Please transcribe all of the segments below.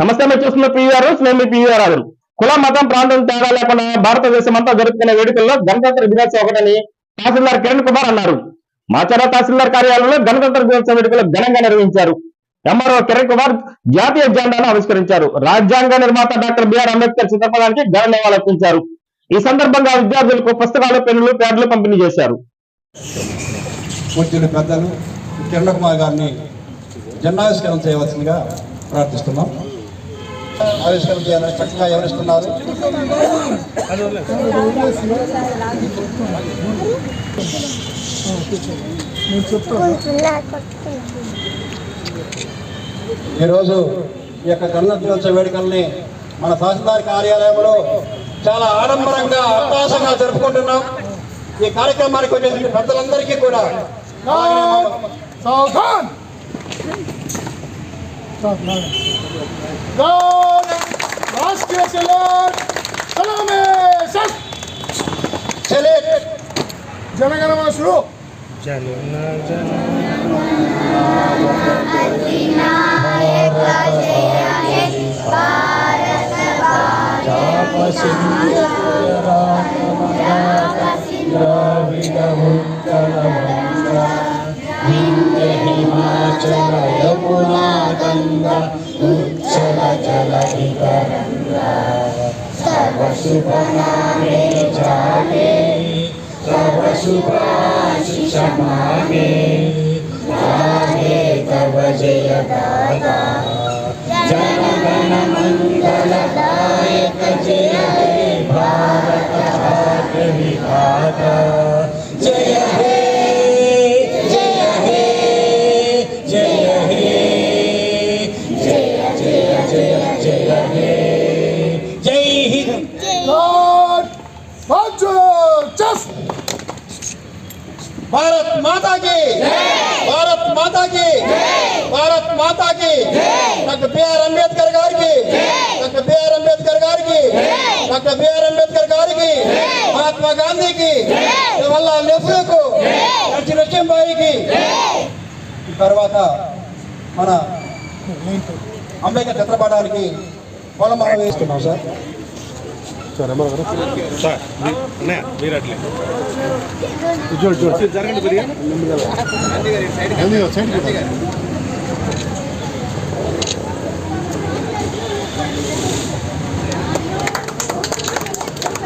నమస్తే మీరు చూస్తున్న పీవీఆర్ మేము మీ పీవీఆర్ రాజు కుల మతం ప్రాంతం తేడా లేకుండా భారతదేశం అంతా జరుపుకునే వేడుకల్లో గణతంత్ర దినోత్సవం ఒకటని తహసీల్దార్ కిరణ్ కుమార్ అన్నారు. మాచర తహసీల్దార్ కార్యాలయంలో గణతంత్ర దినోత్సవ వేడుకలు ఘనంగా నిర్వహించారు. ఎంఆర్ఓ కిరణ్ కుమార్ జాతీయ జెండాను ఆవిష్కరించారు. రాజ్యాంగ నిర్మాత డాక్టర్ బిఆర్ అంబేద్కర్ చిత్రపటానికి ఘన నివాళులర్పించారు ఈ సందర్భంగా విద్యార్థులకు పుస్తకాలు పెన్నులు ప్యాడ్లు పంపిణీ చేశారు. పూజ్యులు పెద్దలు కిరణ్ కుమార్ గారిని జెండావిష్కరణ చేయవలసిందిగా ప్రార్థిస్తున్నాం. ఆవిష్కరణ చేయాలని చక్కగా వివరిస్తున్నారు. ఈరోజు ఈ యొక్క గణతంత్ర దినోత్సవ వేడుకల్ని మన తహసీల్దార్ కార్యాలయంలో చాలా ఆడంబరంగా అవకాశంగా జరుపుకుంటున్నాం. ఈ కార్యక్రమానికి వచ్చేసిన పెద్దలందరికీ కూడా. Gol! Rastgele చెల్లర్ సలామే సస్ చెల్లర్ జనగణమన శురు జనగణన गंगा उज्जल जलधिक रंगा शुभ नामे जाने माने तब जय दादा जन गण मंगल భారత్ మాతాకి భారత్ మాతాకి భారత్ మాతాకి డాక్టర్ బిఆర్ అంబేద్కర్ గారికి డాక్టర్ బిఆర్ అంబేద్కర్ గారికి డాక్టర్ బిఆర్ అంబేద్కర్ గారికి మహాత్మా గాంధీకి జవహర్లాల్ నెహ్రూకు నర్సి నరసింహాయికి తర్వాత మన అంబేద్కర్ చిత్రపటానికి పొలం వేస్తున్నాం సార్.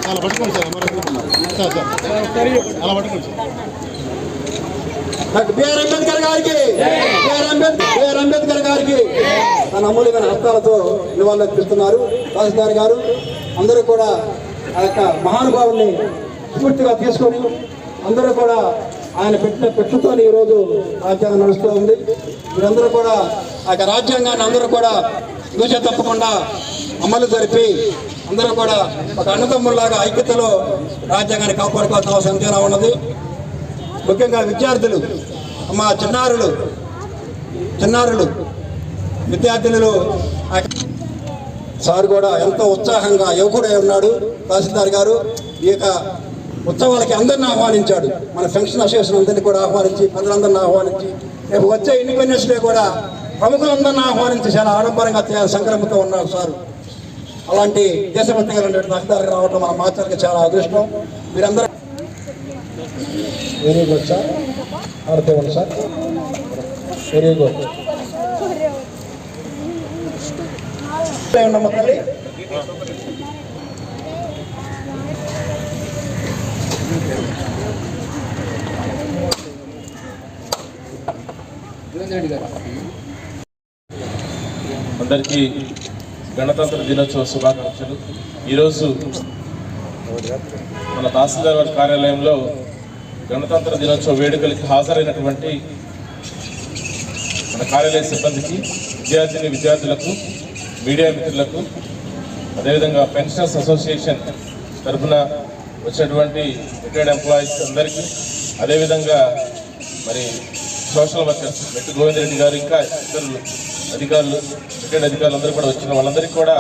అలా పట్టుకోండి సార్ సార్ సార్. అలా పట్టుకోండి సార్. బిఆర్ అంబేద్కర్ గారికి బిఆర్ అంబేద్కర్ బిఆర్ అంబేద్కర్ గారికి తన అమూల్యమైన హస్తాలతో నివాళులర్పిస్తున్నారు. తహసీల్దార్ గారు అందరూ కూడా ఆ యొక్క మహానుభావుల్ని స్ఫూర్తిగా తీసుకొని అందరూ కూడా ఆయన పెట్టిన పెట్టుతో ఈరోజు రాజ్యాంగం నడుస్తూ ఉంది. మీరందరూ కూడా ఆ యొక్క రాజ్యాంగాన్ని అందరూ కూడా దూష తప్పకుండా అమలు జరిపి అందరూ కూడా ఒక అన్నదమ్ముల్లాగా ఐక్యతలో రాజ్యాంగాన్ని కాపాడుకోవాల్సిన అవసరం ఎంతైనా ఉన్నది. ముఖ్యంగా విద్యార్థులు మా చిన్నారులు చిన్నారులు విద్యార్థినులు ఆ- సార్ కూడా ఎంతో ఉత్సాహంగా యువకుడై ఉన్నాడు? తహసీల్దార్ గారు ఈ యొక్క ఉత్సవాలకి అందరిని ఆహ్వానించాడు. మన ఫంక్షన్ అసోసియేషన్ అందరినీ కూడా ఆహ్వానించి ప్రజలందరినీ ఆహ్వానించి రేపు వచ్చే ఇండిపెండెన్స్ డే కూడా ప్రముఖులందరినీ ఆహ్వానించి చాలా ఆడంబరంగా తయారు సంక్రమంతో ఉన్నారు సార్. అలాంటి దేశభక్తి కలిగినటువంటి తహసీల్దార్ రావడం మన మాస్టర్కి చాలా అదృష్టం. మీరందరూ వెరీ గుడ్ సార్ ఆడుతూ ఉంది సార్ వెరీ గుడ్ ఉండమ్మ తల్లి. అందరికీ గణతంత్ర దినోత్సవ శుభాకాంక్షలు. ఈరోజు మన తహసీల్దార్ వారి కార్యాలయంలో గణతంత్ర దినోత్సవ వేడుకలకి హాజరైనటువంటి మన కార్యాలయ సిబ్బందికి విద్యార్థిని విద్యార్థులకు మీడియా మిత్రులకు అదేవిధంగా పెన్షనర్స్ అసోసియేషన్ తరఫున వచ్చినటువంటి రిటైర్డ్ ఎంప్లాయీస్ అందరికీ అదేవిధంగా మరి సోషల్ వర్కర్స్ మెట్టు గోవింద్ రెడ్డి గారు ఇంకా ఇతరులు అధికారులు రిటైర్డ్ అధికారులు అందరూ కూడా వచ్చిన వాళ్ళందరికీ కూడా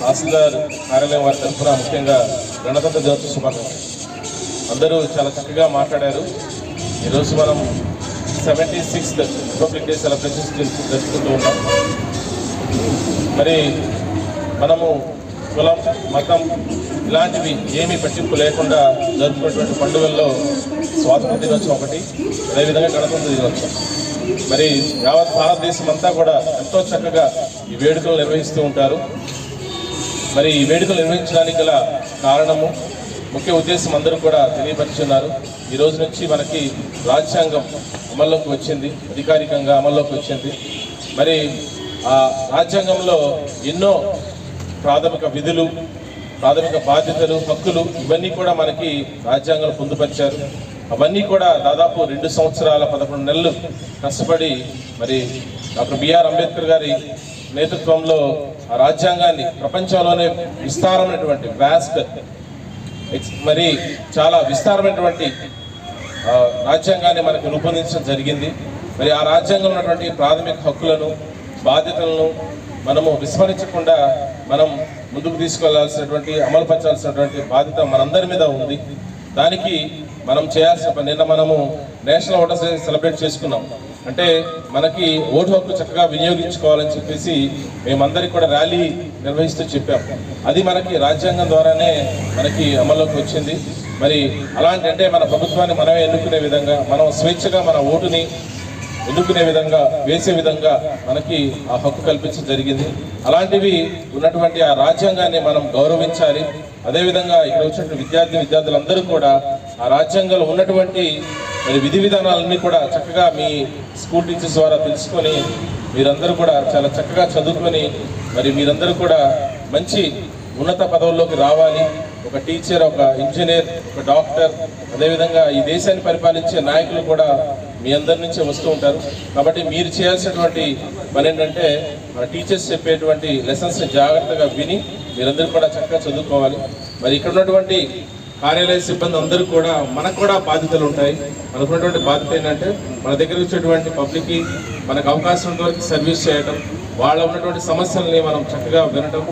తహసీల్దార్ కార్యాలయం వారి తరఫున ముఖ్యంగా గణతంత్ర దినోత్సవ శుభాకాంక్షలు. అందరూ చాలా చక్కగా మాట్లాడారు. ఈరోజు మనం seventy sixth republic day celebrations జరుపుకుంటూ ఉన్నాం. మరి మనము కులం మతం ఇలాంటివి ఏమీ పట్టింపు లేకుండా జరుపుకునేటువంటి పండుగల్లో స్వాతంత్ర దినోత్సవం ఒకటి అదేవిధంగా గణతంత్ర దినోత్సవం. మరి యావత్ భారతదేశం అంతా కూడా ఎంతో చక్కగా ఈ వేడుకలు నిర్వహిస్తూ ఉంటారు. మరి ఈ వేడుకలు నిర్వహించడానికి గల కారణము ముఖ్య ఉద్దేశం అందరూ కూడా తెలియపరుచున్నారు. ఈ రోజు నుంచి మనకి రాజ్యాంగం అమల్లోకి వచ్చింది అధికారికంగా అమల్లోకి వచ్చింది. మరి ఆ రాజ్యాంగంలో ఎన్నో ప్రాథమిక విధులు ప్రాథమిక బాధ్యతలు హక్కులు ఇవన్నీ కూడా మనకి రాజ్యాంగం పొందుపరిచారు. అవన్నీ కూడా దాదాపు రెండు సంవత్సరాల పదకొండు నెలలు కష్టపడి మరి డాక్టర్ బిఆర్ అంబేద్కర్ గారి నేతృత్వంలో ఆ రాజ్యాంగాన్ని ప్రపంచంలోనే విస్తారమైనటువంటి వ్యాస్ట్ మరి చాలా విస్తారమైనటువంటి రాజ్యాంగాన్ని మనకు రూపొందించడం జరిగింది. మరి ఆ రాజ్యాంగంలో ఉన్నటువంటి ప్రాథమిక హక్కులను బాధ్యతలను మనము విస్మరించకుండా మనం ముందుకు తీసుకెళ్ళాల్సినటువంటి అమలుపరచాల్సినటువంటి బాధ్యత మనందరి మీద ఉంది. దానికి మనం చేయాల్సిన పని నిన్న మనము నేషనల్ ఓటర్స్ డే సెలబ్రేట్ చేసుకున్నాం. అంటే మనకి ఓటు హక్కు చక్కగా వినియోగించుకోవాలని చెప్పేసి మేమందరికి కూడా ర్యాలీ నిర్వహిస్తూ చెప్పాం. అది మనకి రాజ్యాంగం ద్వారానే మనకి అమల్లోకి వచ్చింది. మరి అలాంటి అంటే మన ప్రభుత్వాన్ని మనమే ఎన్నుకునే విధంగా మనం స్వేచ్ఛగా మన ఓటుని ఎన్నుకునే విధంగా వేసే విధంగా మనకి ఆ హక్కు కల్పించడం జరిగింది. అలాంటివి ఉన్నటువంటి ఆ రాజ్యాంగాన్ని మనం గౌరవించాలి. అదేవిధంగా ఇక్కడ వచ్చినటువంటి విద్యార్థి విద్యార్థులందరూ కూడా ఆ రాజ్యాంగంలో ఉన్నటువంటి మరి విధి విధానాలన్నీ కూడా చక్కగా మీ స్కూల్ టీచర్స్ ద్వారా తెలుసుకొని మీరందరూ కూడా చాలా చక్కగా చదువుకొని మరి మీరందరూ కూడా మంచి ఉన్నత పదవుల్లోకి రావాలి. ఒక టీచర్ ఒక ఇంజనీర్ ఒక డాక్టర్ అదేవిధంగా ఈ దేశాన్ని పరిపాలించే నాయకులు కూడా మీ అందరి నుంచే వస్తూ ఉంటారు. కాబట్టి మీరు చేయాల్సినటువంటి పని ఏంటంటే మన టీచర్స్ చెప్పేటువంటి లెసన్స్ జాగ్రత్తగా విని మీరందరూ కూడా చక్కగా చదువుకోవాలి. మరి ఇక్కడ ఉన్నటువంటి కార్యాలయ సిబ్బంది అందరూ కూడా మనకు కూడా బాధ్యతలు ఉంటాయి. మనకున్నటువంటి బాధ్యత ఏంటంటే మన దగ్గర వచ్చేటువంటి పబ్లిక్కి మనకు అవకాశం వరకు సర్వీస్ చేయడం వాళ్ళ ఉన్నటువంటి సమస్యల్ని మనం చక్కగా వినటం.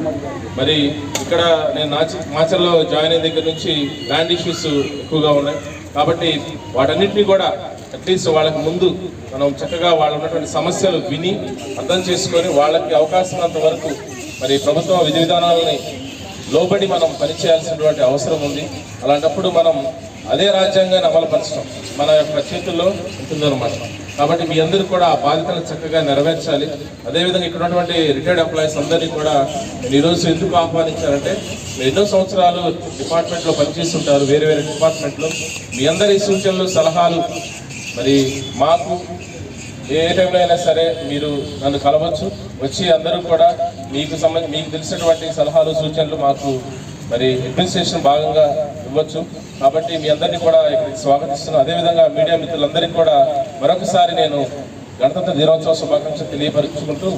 మరి ఇక్కడ నేను నాచి మాచర్లో జాయిన్ అయిన దగ్గర నుంచి ల్యాండ్ ఇష్యూస్ ఎక్కువగా ఉన్నాయి. కాబట్టి వాటన్నిటిని కూడా అట్లీస్ట్ వాళ్ళకి ముందు మనం చక్కగా వాళ్ళు ఉన్నటువంటి సమస్యలు విని అర్థం చేసుకొని వాళ్ళకి అవకాశం వరకు మరి ప్రభుత్వ విధి విధానాలని లోబడి మనం పనిచేయాల్సినటువంటి అవసరం ఉంది. అలాంటప్పుడు మనం అదే రాజ్యాంగాన్ని అమలుపరచడం మన యొక్క చేతుల్లో ఉంటుందన్నమాట. కాబట్టి మీ అందరూ కూడా ఆ బాధ్యతను చక్కగా నెరవేర్చాలి. అదేవిధంగా ఇక్కడ ఉన్నటువంటి రిటైర్డ్ ఎంప్లాయీస్ అందరినీ కూడా నేను ఈరోజు ఎందుకు ఆహ్వానించారంటే మీరు ఎన్నో సంవత్సరాలు డిపార్ట్మెంట్లో పనిచేస్తుంటారు వేరే వేరే డిపార్ట్మెంట్లో మీ అందరి సూచనలు సలహాలు మరి మాకు ఏ టైంలో అయినా సరే మీరు నన్ను కలవచ్చు. వచ్చి అందరూ కూడా మీకు సంబంధ మీకు తెలిసినటువంటి సలహాలు సూచనలు మాకు మరి అడ్మినిస్ట్రేషన్ భాగంగా ఇవ్వచ్చు. కాబట్టి మీ అందరినీ కూడా ఇక్కడికి స్వాగతిస్తున్నాను. అదేవిధంగా మీడియా మిత్రులందరికీ కూడా మరొకసారి నేను గణతంత్ర దినోత్సవ శుభాకాంక్షలు తెలియపరుచుకుంటూ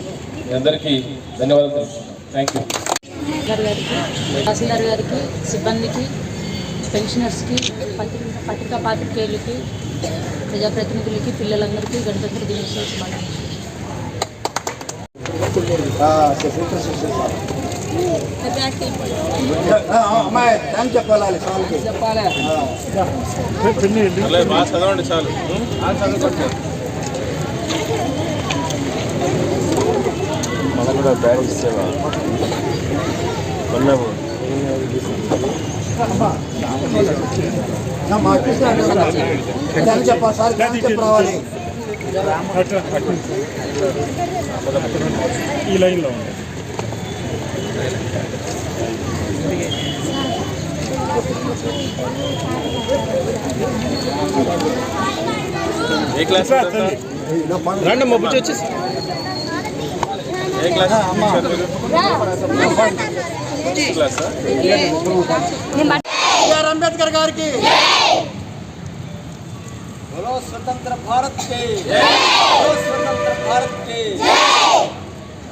మీ అందరికీ ధన్యవాదాలు తెలుపుతున్నాను. థ్యాంక్ యూ తహసీల్దార్ గారికి గారికి సిబ్బందికి పెన్షనర్స్కి పత్రిక పత్రికా పాత్రికేయులకి ప్రజాప్రతినిధులకి పిల్లలందరికీ గణతంత్ర దినోత్సవ శుభాకాంక్షలు. చెప్పాలి చదవండి చాలు. మా చెప్పాలి సార్ చెప్పి రావాలి ఈ లైన్లో ఉంది. ఏ క్లాస్ రండి మొబ్బు వచ్చేసి. ఏ క్లాస్? आर अंबेडकर गार की। बोलो स्वतंत्र भारत के। बोलो स्वतंत्र भारत के।